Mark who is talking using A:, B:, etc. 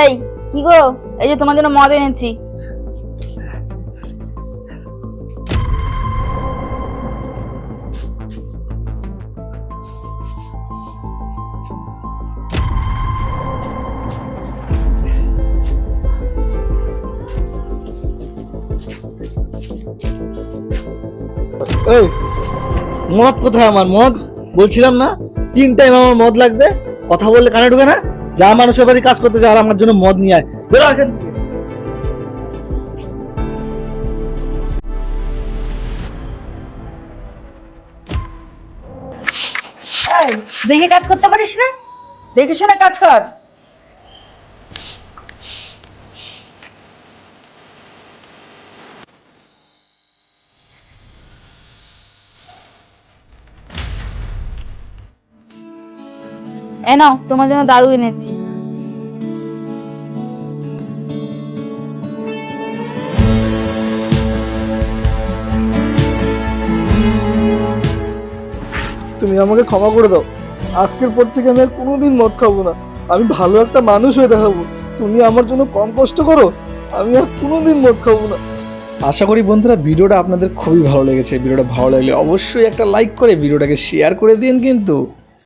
A: এই, কি গো? এই যে তোমার জন্য মদ এনেছি।
B: মদ কোথায় আমার? মদ? বলছিলাম না? তিন টাইম আমার মদ লাগবে কথা বললে কানে ঢুকে না। যা মানুষের বাড়ি কাজ করতে যায় আর আমার জন্য মদ নিয়ে আয়। বেরো এখান থেকে।
A: দেখে কাজ করতে পারিস না?
C: দেখে শুনে কাজ কর।
A: এ নাও তোমার জন্য দারু এনেছি।
D: তুমি আমাকে ক্ষমা করে দাও। আজকের পর থেকে আমি আর কোনোদিন মদ খাব না। আমি ভালো একটা মানুষ হয়ে দেখাবো। তুমি আমার জন্য কম কষ্ট করো আমি আর কোনোদিন মদ খাব না।
E: আশা করি বন্ধুরা ভিডিওটা আপনাদের খুবই ভালো লেগেছে। ভিডিওটা ভালো লাগলে অবশ্যই একটা লাইক করে ভিডিওটাকে শেয়ার করে দিন কিন্তু।